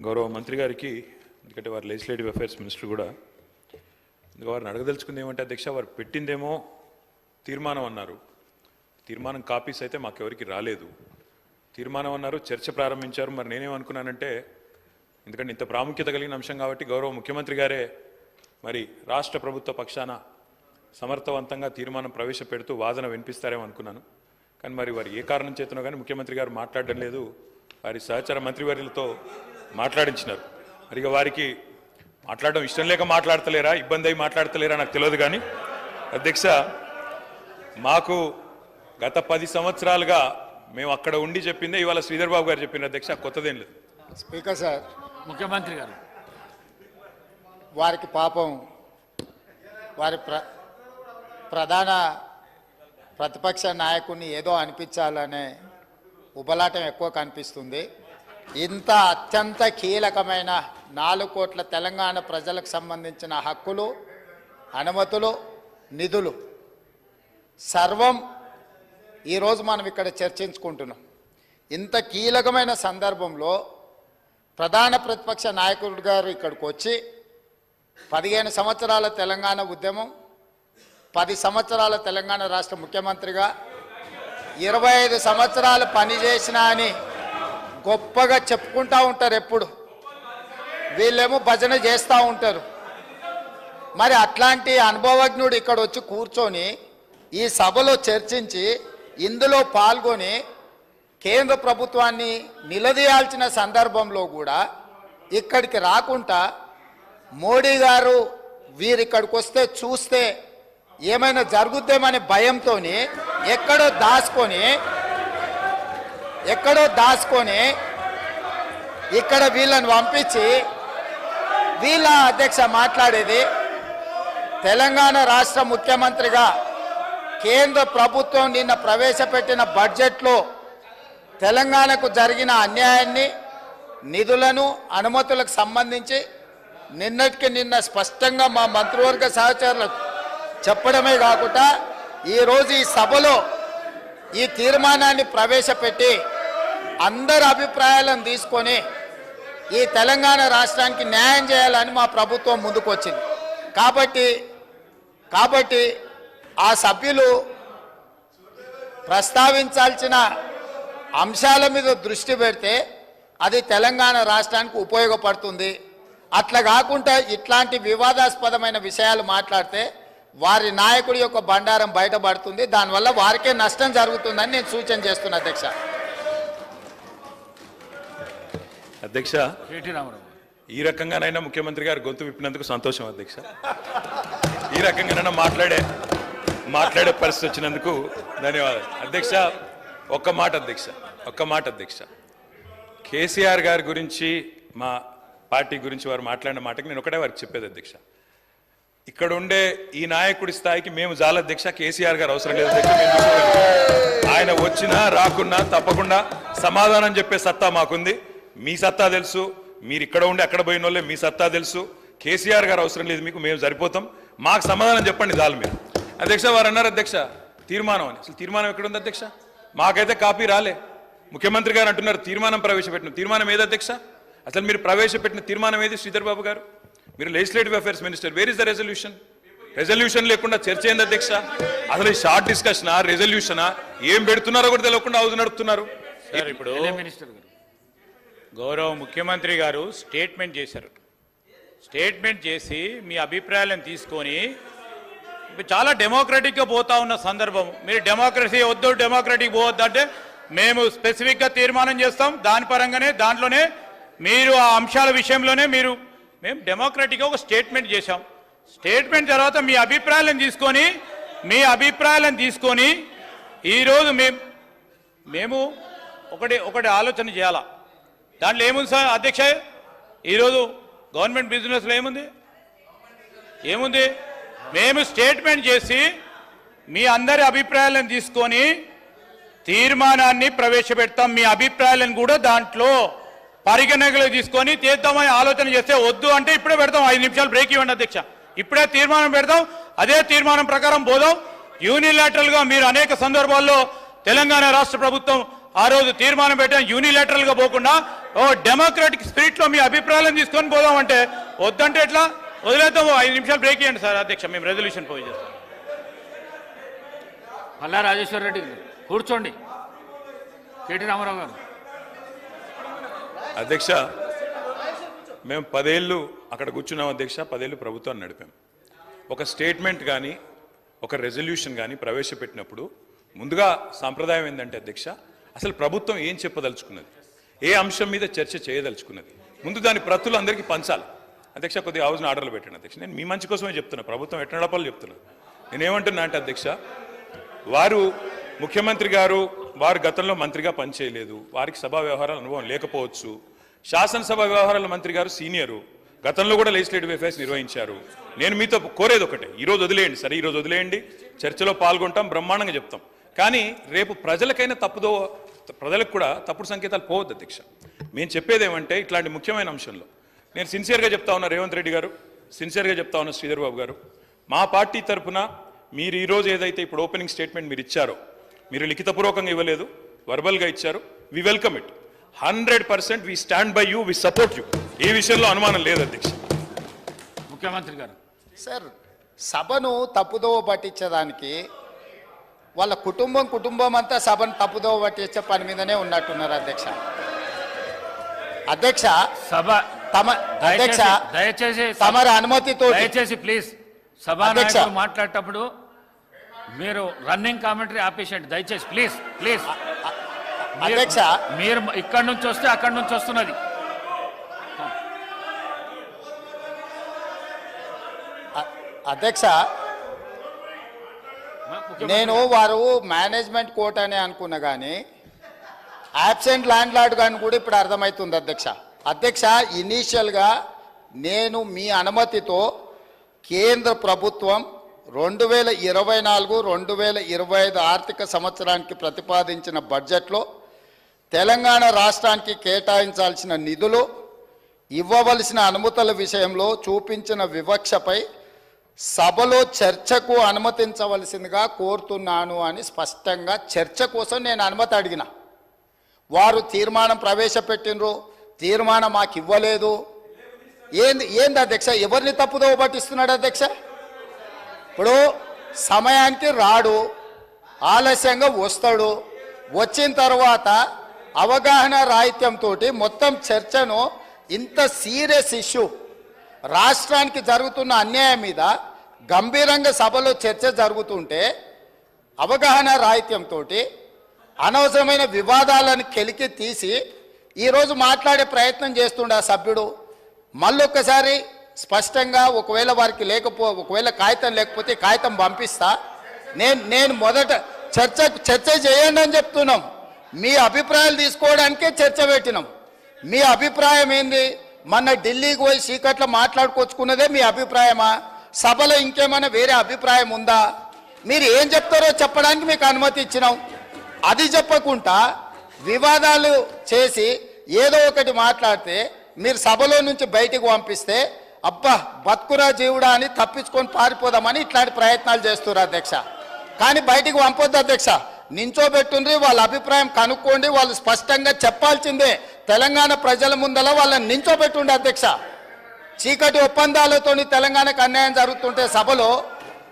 గౌరవ మంత్రి గారికి ఎందుకంటే వారు లెజిస్లేటివ్ అఫైర్స్ మినిస్టర్ కూడా ఇంకా వారిని అడగదలుచుకుంది ఏమంటే అధ్యక్ష వారు పెట్టిందేమో తీర్మానం అన్నారు. తీర్మానం కాపీస్ అయితే మాకెవరికి రాలేదు. తీర్మానం అన్నారు చర్చ ప్రారంభించారు. మరి నేనేమనుకున్నానంటే ఎందుకంటే ఇంత ప్రాముఖ్యత కలిగిన అంశం కాబట్టి గౌరవ ముఖ్యమంత్రి గారే మరి రాష్ట్ర ప్రభుత్వ పక్షాన సమర్థవంతంగా తీర్మానం ప్రవేశపెడుతూ వాదన వినిపిస్తారేమో అనుకున్నాను. కానీ మరి వారు ఏ కారణం చేతనో కానీ ముఖ్యమంత్రి గారు మాట్లాడడం లేదు. వారి సహచర మంత్రివర్యులతో మాట్లాడించినారు. మరి వారికి మాట్లాడడం ఇష్టం లేక మాట్లాడతలేరా? ఇబ్బంది అయి మాట్లాడతలేరా? నాకు తెలియదు కానీ. అధ్యక్ష మాకు గత పది సంవత్సరాలుగా మేము అక్కడ ఉండి చెప్పిందే ఇవాళ శ్రీధర్ బాబు గారు చెప్పిన అధ్యక్ష కొత్తదేం లేదు. Speaker sir. ముఖ్యమంత్రి గారు. వారికి పాపం వారి ప్ర ప్రధాన ప్రతిపక్ష నాయకుడిని ఏదో అనిపించాలనే ఉబలాటం ఎక్కువ కనిపిస్తుంది. ఇంత అత్యంత కీలకమైన నాలుగు కోట్ల తెలంగాణ ప్రజలకు సంబంధించిన హక్కులు అనుమతులు నిధులు. సర్వం ఈరోజు మనం ఇక్కడ చర్చించుకుంటున్నాం. ఇంత కీలకమైన సందర్భంలో ప్రధాన ప్రతిపక్ష నాయకుడు గారు ఇక్కడికి వచ్చి పదిహేను సంవత్సరాల తెలంగాణ ఉద్యమం పది సంవత్సరాల తెలంగాణ రాష్ట్ర ముఖ్యమంత్రిగా ఇరవై ఐదు సంవత్సరాలు పనిచేసిన అని గొప్పగా చెప్పుకుంటా ఉంటారు ఎప్పుడు. వీళ్ళేమో భజన చేస్తూ ఉంటారు. మరి అట్లాంటి అనుభవజ్ఞుడు ఇక్కడ వచ్చి కూర్చొని ఈ సభలో చర్చించి ఇందులో పాల్గొని కేంద్ర ప్రభుత్వాన్ని నిలదీయాల్సిన సందర్భంలో కూడా ఇక్కడికి రాకుండా మోడీ గారు వీరిక్కడికి వస్తే చూస్తే ఏమైనా జరుగుద్దేమనే భయంతో ఎక్కడో దాచుకొని ఎక్కడో దాచుకొని ఇక్కడ వీళ్ళని పంపించి వీళ్ళ అధ్యక్ష మాట్లాడేది తెలంగాణ రాష్ట్ర ముఖ్యమంత్రిగా కేంద్ర ప్రభుత్వం నిన్న ప్రవేశపెట్టిన బడ్జెట్లో తెలంగాణకు జరిగిన అన్యాయాన్ని నిధులను అనుమతులకు సంబంధించి నిన్నటికి నిన్న స్పష్టంగా మా మంత్రివర్గ సహచరులకు చెప్పడమే కాకుండా ఈరోజు ఈ సభలో ఈ తీర్మానాన్ని ప్రవేశపెట్టి అందరి అభిప్రాయాలను తీసుకొని ఈ తెలంగాణ రాష్ట్రానికి న్యాయం చేయాలని మా ప్రభుత్వం ముందుకొచ్చింది. కాబట్టి కాబట్టి ఆ సభ్యులు ప్రస్తావించాల్సిన అంశాల మీద దృష్టి పెడితే అది తెలంగాణ రాష్ట్రానికి ఉపయోగపడుతుంది. అట్లా కాకుండా ఇట్లాంటి వివాదాస్పదమైన విషయాలు మాట్లాడితే వారి నాయకుడి యొక్క బండారం బయటపడుతుంది. దానివల్ల వారికే నష్టం జరుగుతుందని నేను సూచన చేస్తున్నా అధ్యక్ష. అధ్యక్ష. ఈ రకంగానైనా ముఖ్యమంత్రి గారు గొంతు విప్పినందుకు సంతోషం అధ్యక్ష. ఈ రకంగానైనా మాట్లాడే మాట్లాడే పరిస్థితి వచ్చినందుకు ధన్యవాదాలు. అధ్యక్ష ఒక్క మాట అధ్యక్ష ఒక్క మాట అధ్యక్ష. కేసీఆర్ గారి గురించి మా పార్టీ గురించి వారు మాట్లాడిన మాటకి నేను ఒకటే వారికి చెప్పేది అధ్యక్ష. ఇక్కడ ఉండే ఈ నాయకుడి స్థాయికి మేము చాలా అధ్యక్ష కేసీఆర్ గారు అవసరం లేదు. ఆయన వచ్చినా రాకున్నా తప్పకుండా సమాధానం చెప్పే సత్తా మాకుంది. మీ సత్తా తెలుసు మీరు ఇక్కడ ఉండి అక్కడ పోయిన వాళ్ళే మీ సత్తా తెలుసు. కేసీఆర్ గారు అవసరం లేదు మీకు మేము సరిపోతాం. మాకు సమాధానం చెప్పండి చాలు మీరు అధ్యక్ష వారు అన్నారు అధ్యక్ష. తీర్మానం అని. అసలు తీర్మానం ఎక్కడుంది అధ్యక్ష? మాకైతే కాపీ రాలే. ముఖ్యమంత్రి గారు అంటున్నారు తీర్మానం ప్రవేశపెట్టిన తీర్మానం ఏది అధ్యక్ష? అసలు మీరు ప్రవేశపెట్టిన తీర్మానం ఏది శ్రీధర్ బాబు గారు? మీరు legislative affairs minister where is the resolution resolution లేకుండా చర్చ ఏంది అధ్యక్ష? అసలు ఈ షార్ట్ డిస్కషనా రెజల్యూషనా ఏం పెడుతున్నారో కూడా తెలియకుండా హౌస్ నడుపుతున్నారు. సార్ ఇప్పుడు మినిస్టర్ గారు. గౌరవ ముఖ్యమంత్రి గారు స్టేట్మెంట్ చేశారు. స్టేట్మెంట్ చేసి మీ అభిప్రాయాలను తీసుకొని ఇప్పుడు చాలా డెమోక్రటిక్గా పోతా ఉన్న సందర్భం. మీరు డెమోక్రసీ వద్దు డెమోక్రటిక్ పోవద్దు అంటే మేము స్పెసిఫిక్గా తీర్మానం చేస్తాం. దాని పరంగానే దాంట్లోనే మీరు ఆ అంశాల విషయంలోనే మీరు మేము డెమోక్రటిక్గా ఒక స్టేట్మెంట్ చేశాం. స్టేట్మెంట్ తర్వాత మీ అభిప్రాయాలను తీసుకొని మీ అభిప్రాయాలను తీసుకొని ఈరోజు మేము మేము ఒకటి ఒకటి ఆలోచన చేయాలా? దాంట్లో ఏముంది సార్ అధ్యక్ష? ఈరోజు గవర్నమెంట్ బిజినెస్లో ఏముంది? ఏముంది? మేము స్టేట్మెంట్ చేసి మీ అందరి అభిప్రాయాలను తీసుకొని తీర్మానాన్ని ప్రవేశపెడతాం. మీ అభిప్రాయాలను కూడా దాంట్లో పరిగణనలో తీసుకొని తీద్దామని ఆలోచన చేస్తే వద్దు అంటే ఇప్పుడే పెడతాం. ఐదు నిమిషాలు బ్రేక్ ఇవ్వండి అధ్యక్ష. ఇప్పుడే తీర్మానం పెడతాం. అదే తీర్మానం ప్రకారం పోదాం. యూనిలాటరల్గా మీరు అనేక సందర్భాల్లో తెలంగాణ రాష్ట్ర ప్రభుత్వం ఆ రోజు తీర్మానం పెట్టాం యూనిలేటరల్గా పోకుండా ఓ డెమోక్రాటిక్ స్పిరిట్లో మీ అభిప్రాయాలను తీసుకొని పోదాం అంటే వద్దంటే ఎట్లా? వదిలేద్దాం ఓ ఐదు నిమిషాలు బ్రేక్ ఇవ్వండి సార్. అధ్యక్ష మేము రెజల్యూషన్ పోయి చేస్తాం. పల్లా రాజేశ్వర రెడ్డి కూర్చోండి. కేటీ రామారావు గారు. అధ్యక్ష మేము పదేళ్ళు అక్కడ కూర్చున్నాం అధ్యక్ష పదేళ్ళు ప్రభుత్వాన్ని నడిపాం. ఒక స్టేట్మెంట్ కానీ ఒక రెజల్యూషన్ కానీ ప్రవేశపెట్టినప్పుడు ముందుగా సాంప్రదాయం ఏంటంటే అధ్యక్ష అసలు ప్రభుత్వం ఏం చెప్పదలుచుకున్నది? ఏ అంశం మీద చర్చ చేయదలుచుకున్నది? ముందు దాని ప్రతులు అందరికీ పంచాలి. అధ్యక్ష కొద్దిగా హౌస్ని ఆర్డర్లు పెట్టాను అధ్యక్ష. నేను మీ మంచి కోసమే చెప్తున్నా. ప్రభుత్వం ఎట్ట నడపాలో చెప్తున్నా. నేనేమంటున్నా అంటే అధ్యక్ష వారు ముఖ్యమంత్రి గారు వారు గతంలో మంత్రిగా పనిచేయలేదు. వారికి సభా వ్యవహారాల అనుభవం లేకపోవచ్చు. శాసనసభ వ్యవహారాల మంత్రి గారు సీనియరు. గతంలో కూడా లెజిస్లేటివ్ అఫైర్స్ నిర్వహించారు. నేను మీతో కోరేది ఒకటే. ఈరోజు వదిలేయండి. సరే ఈరోజు వదిలేయండి. చర్చలో పాల్గొంటాం బ్రహ్మాండంగా చెప్తాం. కానీ రేపు ప్రజలకైనా తప్పుదో ప్రజలకు కూడా తప్పుడు సంకేతాలు పోవద్దు అధ్యక్ష. మేము చెప్పేది ఏమంటే ఇట్లాంటి ముఖ్యమైన అంశంలో. నేను సిన్సియర్గా చెప్తా ఉన్నా రేవంత్ రెడ్డి గారు సిన్సియర్గా చెప్తా ఉన్నా శ్రీధర్ బాబు గారు. మా పార్టీ తరపున మీరు ఈ రోజు ఏదైతే ఇప్పుడు ఓపెనింగ్ స్టేట్మెంట్ మీరు ఇచ్చారో మీరు లిఖితపూర్వకంగా ఇవ్వలేదు వర్బల్గా ఇచ్చారు we welcome it hundred percent we stand by you we support you ఈ విషయంలో అనుమానం లేదు అధ్యక్ష. ముఖ్యమంత్రి గారు. సార్ సభను తప్పుదోవ పట్టించేదానికి వాళ్ళ కుటుంబం కుటుంబం అంతా సభను తప్పుదోవ పట్టించే పని మీదనే ఉన్నట్టున్నారు అధ్యక్ష. అధ్యక్ష సభ తమ అధ్యక్ష దయచేసి తమరి అనుమతితో దయచేసి ప్లీజ్ అధ్యక్ష. మాట్లాడేటప్పుడు మీరు రన్నింగ్ కామెంటరీ ఆపేసండి దయచేసి ప్లీజ్ ప్లీజ్. అధ్యక్ష. మీరు ఇక్కడి నుంచి వస్తే అక్కడి నుంచి వస్తున్నది. అధ్యక్ష నేను వారు మేనేజ్మెంట్ కోర్ట్ అని అనుకున్నా కానీ యాబ్సెంట్ ల్యాండ్ లార్డ్ కానీ కూడా ఇప్పుడు అర్థమవుతుంది అధ్యక్ష. అధ్యక్ష ఇనీషియల్గా నేను మీ అనుమతితో కేంద్ర ప్రభుత్వం రెండు వేల ఇరవై నాలుగు రెండు వేల ఇరవై ఐదు ఆర్థిక సంవత్సరానికి ప్రతిపాదించిన బడ్జెట్లో తెలంగాణ రాష్ట్రానికి కేటాయించాల్సిన నిధులు ఇవ్వవలసిన అనుమతుల విషయంలో చూపించిన వివక్షపై సభలో చర్చకు అనుమతించవలసిందిగా కోరుతున్నాను అని స్పష్టంగా చర్చ కోసం నేను అనుమతి అడిగిన. వారు తీర్మానం ప్రవేశపెట్టినరు తీర్మానం మాకు ఇవ్వలేదు. ఏంది ఏంది అధ్యక్ష ఎవరిని తప్పుదో పట్టిస్తున్నాడు అధ్యక్ష? ఇప్పుడు సమయానికి రాడు ఆలస్యంగా వస్తాడు. వచ్చిన తర్వాత అవగాహన రాహిత్యంతో మొత్తం చర్చను ఇంత సీరియస్ ఇష్యూ రాష్ట్రానికి జరుగుతున్న అన్యాయం మీద గంభీరంగా సభలో చర్చ జరుగుతుంటే అవగాహన రాహిత్యంతో అనవసరమైన వివాదాలను కెలికి తీసి ఈరోజు మాట్లాడే ప్రయత్నం చేస్తుండే ఆ సభ్యుడు. మళ్ళొక్కసారి స్పష్టంగా ఒకవేళ వారికి లేకపో ఒకవేళ కాగితం లేకపోతే కాగితం పంపిస్తా. నేను నేను మొదట చర్చ చర్చ చేయండి అని చెప్తున్నాం. మీ అభిప్రాయాలు తీసుకోవడానికే చర్చ పెట్టినాం. మీ అభిప్రాయం ఏంది? మొన్న ఢిల్లీకి పోయి సీకట్లో మాట్లాడుకొచ్చుకున్నదే మీ అభిప్రాయమా? సభలో ఇంకేమైనా వేరే అభిప్రాయం ఉందా? మీరు ఏం చెప్తారో చెప్పడానికి మీకు అనుమతి ఇచ్చినాం. అది చెప్పకుండా వివాదాలు చేసి ఏదో ఒకటి మాట్లాడితే మీరు సభలో నుంచి బయటికి పంపిస్తే అబ్బా బతుకురా జీవుడా అని తప్పించుకొని పారిపోదామని ఇట్లాంటి ప్రయత్నాలు చేస్తున్నారు అధ్యక్ష. కానీ బయటికి పంపొద్దు అధ్యక్ష. నించోబెట్టుండ్రి వాళ్ళ అభిప్రాయం కనుక్కోండి వాళ్ళు స్పష్టంగా చెప్పాల్సిందే. తెలంగాణ ప్రజల ముందల వాళ్ళని నించోబెట్టుండే అధ్యక్ష. చీకటి ఒప్పందాలతోని తెలంగాణకు అన్యాయం జరుగుతుంటే సభలో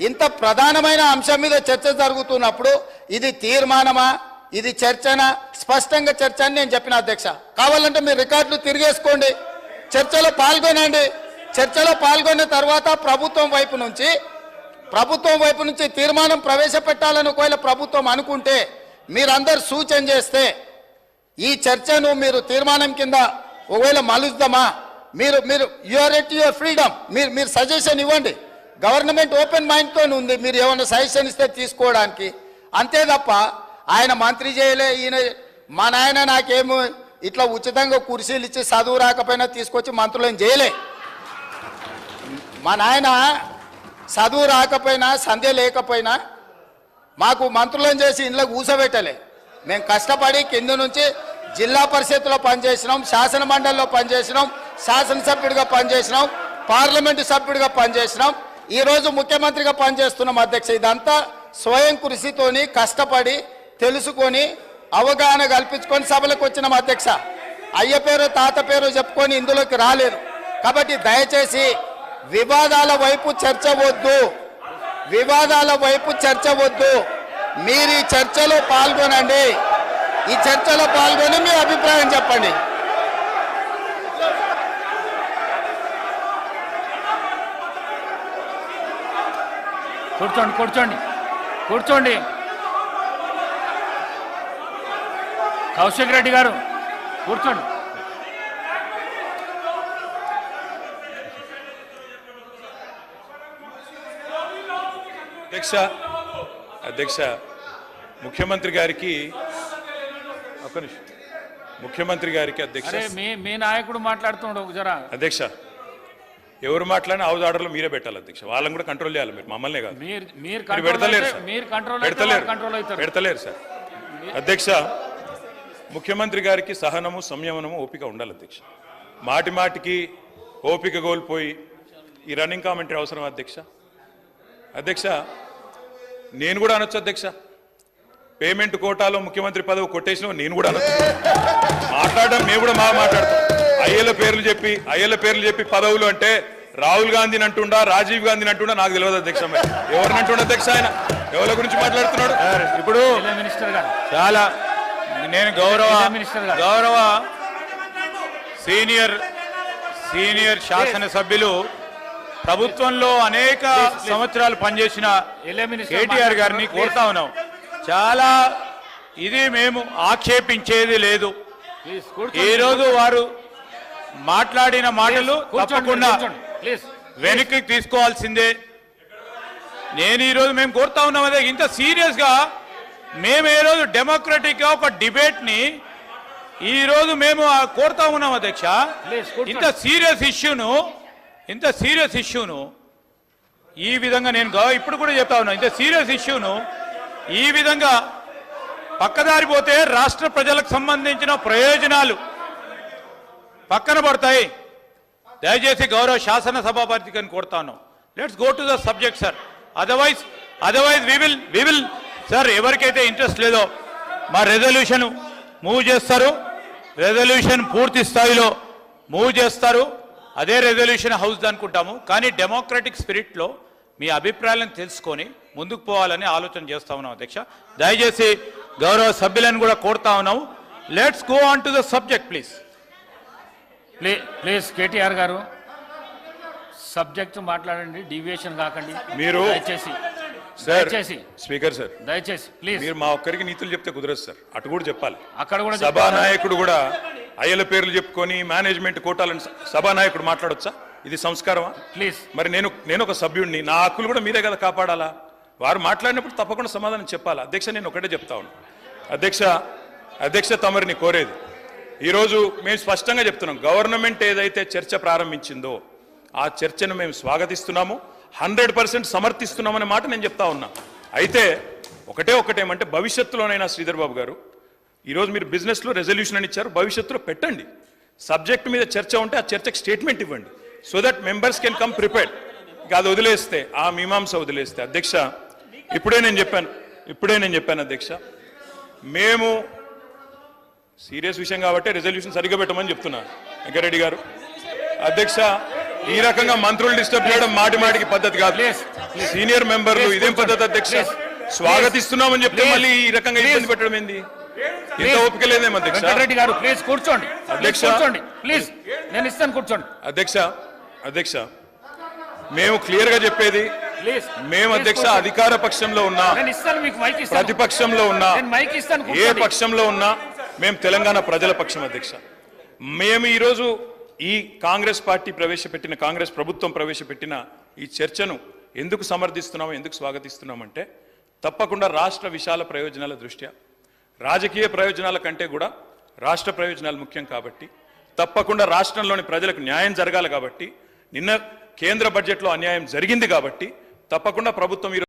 ఇంత ప్రధానమైన అంశం మీద చర్చ జరుగుతున్నప్పుడు ఇది తీర్మానమా? ఇది చర్చనా? స్పష్టంగా చర్చ అని నేను చెప్పిన అధ్యక్ష. కావాలంటే మీరు రికార్డులు తిరిగేసుకోండి. చర్చలో పాల్గొనండి. చర్చలో పాల్గొన్న తర్వాత ప్రభుత్వం వైపు నుంచి ప్రభుత్వం వైపు నుంచి తీర్మానం ప్రవేశపెట్టాలని ఒకవేళ ప్రభుత్వం అనుకుంటే మీరందరు సూచన చేస్తే ఈ చర్చను మీరు తీర్మానం కింద ఒకవేళ మలుద్దామా మీరు మీరు యూఆర్ ఎట్ యువర్ ఫ్రీడమ్ మీరు మీరు సజెషన్ ఇవ్వండి. గవర్నమెంట్ ఓపెన్ మైండ్తో ఉంది. మీరు ఏమైనా సజెషన్ ఇస్తే తీసుకోవడానికి. అంతే తప్ప ఆయన మంత్రి చేయలే ఈయన మా నాయన నాకేమో ఇట్లా ఉచితంగా కుర్చీలు ఇచ్చి చదువు రాకపోయినా తీసుకొచ్చి మంత్రులను చేయలే. మా నాయన చదువు రాకపోయినా సంధ్య లేకపోయినా మాకు మంత్రులను చేసి ఇంట్లో కూసబెట్టలే. మేము కష్టపడి కింద నుంచి జిల్లా పరిషత్లో పనిచేసినాం శాసన మండలిలో పనిచేసినాం. శాసనసభ్యుడిగా పనిచేసినాం పార్లమెంటు సభ్యుడిగా పనిచేసినాం. ఈరోజు ముఖ్యమంత్రిగా పనిచేస్తున్నాం అధ్యక్ష. ఇదంతా స్వయం కృషితోని కష్టపడి తెలుసుకొని అవగాహన కల్పించుకొని సభలకు వచ్చినాం అధ్యక్ష. అయ్య పేరు తాత పేరు చెప్పుకొని ఇందులోకి రాలేదు. కాబట్టి దయచేసి వివాదాల వైపు చర్చ వద్దు. వివాదాల వైపు చర్చ వద్దు. మీరు ఈ చర్చలో పాల్గొనండి. ఈ చర్చలో పాల్గొని మీ అభిప్రాయం చెప్పండి. కూర్చోండి కూర్చోండి కూర్చోండి. కౌశిక్ రెడ్డి గారు కూర్చోండి. అధ్యక్ష అధ్యక్ష ముఖ్యమంత్రి గారికి ఒక్క నిమిషం. ముఖ్యమంత్రి గారికి అధ్యక్ష మీ నాయకుడు మాట్లాడుతున్నాడు జరా. అధ్యక్ష ఎవరు మాట్లాడినా హౌస్ ఆర్డర్లో మీరే పెట్టాలి అధ్యక్ష. వాళ్ళని కూడా కంట్రోల్ చేయాలి మీరు మమ్మల్నే కాదు. మీరు పెడతలేరు పెడతలేరు. పెడతలేరు సార్. అధ్యక్ష ముఖ్యమంత్రి గారికి సహనము సంయమనము ఓపిక ఉండాలి అధ్యక్ష. మాటి మాటికి ఓపిక కోల్పోయి ఈ రన్నింగ్ కామెంటరీ అవసరం అధ్యక్ష? అధ్యక్ష నేను కూడా అనొచ్చు అధ్యక్ష. పేమెంట్ కోటాలో ముఖ్యమంత్రి పదవి కొట్టేసిన నేను కూడా అనొచ్చు. మాట్లాడడం మేము కూడా బాగా మాట్లాడతాం. అయ్యల పేర్లు చెప్పి అయ్యల పేర్లు చెప్పి పదవులు అంటే రాహుల్ గాంధీని అంటుండా రాజీవ్ గాంధీని అంటుండా నాకు తెలియదు అధ్యక్ష ఎవరిని అంటుండ అధ్యక్ష ఆయన? ఎవరి గురించి మాట్లాడుతున్నాడు? ఇప్పుడు చాలా నేను గౌరవ. గౌరవ సీనియర్ సీనియర్ శాసనసభ్యులు ప్రభుత్వంలో అనేక సంవత్సరాలు పనిచేసిన కేటీఆర్ గారిని. కోరుతా ఉన్నాం. చాలా ఇది మేము ఆక్షేపించేది లేదు. ప్లీజ్ కూర్చోండి. ఈ రోజు వారు మాట్లాడిన మాటలు తప్పకుండా వెనక్కి తీసుకోవాల్సిందే. నేను ఈ రోజు మేము కోరుతా ఉన్నాం అదే ఇంత సీరియస్గా మేము ఏ రోజు డెమోక్రటిక్గా ఒక డిబేట్ని ఈ రోజు మేము కోరుతా ఉన్నాం అధ్యక్ష. ఇంత సీరియస్ ఇష్యూను ఇంత సీరియస్ ఇష్యూను ఈ విధంగా నేను ఇప్పుడు కూడా చెప్తా ఉన్నా ఇంత సీరియస్ ఇష్యూను ఈ విధంగా పక్కదారి పోతే రాష్ట్ర ప్రజలకు సంబంధించిన ప్రయోజనాలు పక్కన పడతాయి. దయచేసి గౌరవ శాసనసభాపతికి అని కోరుతాను. Let's go to the subject sir otherwise otherwise we will we will sir ఎవరికైతే ఇంట్రెస్ట్ లేదో మా రెజల్యూషన్ మూవ్ చేస్తారు. రెజల్యూషన్ పూర్తి స్థాయిలో మూవ్ చేస్తారు. అదే రెజల్యూషన్ హౌస్ అనుకుంటాము. కానీ డెమోక్రటిక్ స్పిరిట్లో మీ అభిప్రాయాలను తెలుసుకొని ముందుకు పోవాలని ఆలోచన చేస్తా ఉన్నాం అధ్యక్ష. దయచేసి గౌరవ సభ్యులను కూడా కోరుతా ఉన్నాము. Let's go on to the subject please plea please KTR garu subject మాట్లాడండి డీవియేషన్ కాకండి. మీరు- దయచేసి సార్ దయచేసి స్పీకర్ సార్ దయచేసి ప్లీజ్. మీరు మా ఒక్కరికి నీతులు చెప్తే కుదరదు సార్. అటు కూడా చెప్పాలి. అక్కడ కూడా సభా? నాయకుడు కూడా అయ్యల పేర్లు చెప్పుకొని మేనేజ్మెంట్ కోటాలను సభా నాయకుడు మాట్లాడొచ్చా? ఇది సంస్కారమా? ప్లీజ్. మరి నేను నేను ఒక సభ్యుడిని నా హక్కులు కూడా మీరే కదా కాపాడాలా? వారు మాట్లాడినప్పుడు తప్పకుండా సమాధానం చెప్పాలి? అధ్యక్ష నేను ఒకటే చెప్తా ఉన్నాను అధ్యక్ష అధ్యక్ష తమరిని కోరేది. ఈరోజు మేము స్పష్టంగా చెప్తున్నాం గవర్నమెంట్ ఏదైతే చర్చ ప్రారంభించిందో ఆ చర్చను మేము స్వాగతిస్తున్నాము హండ్రెడ్ పర్సెంట్ సమర్థిస్తున్నామనే మాట నేను చెప్తా ఉన్నా. అయితే ఒకటే ఒకటేమంటే భవిష్యత్తులోనైనా శ్రీధర్ బాబు గారు ఈరోజు మీరు బిజినెస్లో రెజల్యూషన్ అని ఇచ్చారు భవిష్యత్తులో పెట్టండి. సబ్జెక్ట్ మీద చర్చ ఉంటే ఆ చర్చకు స్టేట్మెంట్ ఇవ్వండి. So that members can come prepared. ఇక అది వదిలేస్తే ఆ మీమాంస వదిలేస్తే. అధ్యక్ష ఇప్పుడే నేను చెప్పాను ఇప్పుడే నేను చెప్పాను అధ్యక్ష మేము సీరియస్ విషయం కాబట్టి రెజల్యూషన్ సరిగ్గా పెట్టమని చెప్తున్నాను వెంకరెడ్డి గారు అధ్యక్ష ఈ రకంగా మంత్రులు డిస్టర్బ్ చేయడం మాటి మాటికి పద్ధతి కాదు సీనియర్ మెంబర్లు ఇదేం పద్ధతి అధ్యక్ష. స్వాగతిస్తున్నామని చెప్తే. మళ్ళీ ఈ రకంగా ఇబ్బంది. పెట్టడం ఏంది ఇంత. ఓపిక లేదేమో అధ్యక్ష వెంకటరెడ్డి గారు ప్లీజ్ కూర్చోండి అధ్యక్ష. కూర్చోండి ప్లీజ్ నేను ఇస్తాను కూర్చోండి అధ్యక్ష అధ్యక్ష మేము క్లియర్గా చెప్పేది మేము అధ్యక్ష. అధికార పక్షంలో ఉన్నా ప్రతిపక్షంలో ఉన్నా ఏ. పక్షంలో ఉన్నా మేము తెలంగాణ ప్రజల పక్షం అధ్యక్ష. మేము ఈరోజు ఈ కాంగ్రెస్ పార్టీ ప్రవేశపెట్టిన కాంగ్రెస్ ప్రభుత్వం ప్రవేశపెట్టిన ఈ చర్చను ఎందుకు సమర్థిస్తున్నాము ఎందుకు స్వాగతిస్తున్నామంటే తప్పకుండా రాష్ట్ర విశాల ప్రయోజనాల దృష్ట్యా. రాజకీయ ప్రయోజనాల కంటే కూడా రాష్ట్ర ప్రయోజనాలు ముఖ్యం కాబట్టి తప్పకుండా రాష్ట్రంలోని ప్రజలకు న్యాయం జరగాలి కాబట్టి నిన్న కేంద్ర బడ్జెట్లో అన్యాయం జరిగింది కాబట్టి తప్పకుండా ప్రభుత్వం ఈరోజు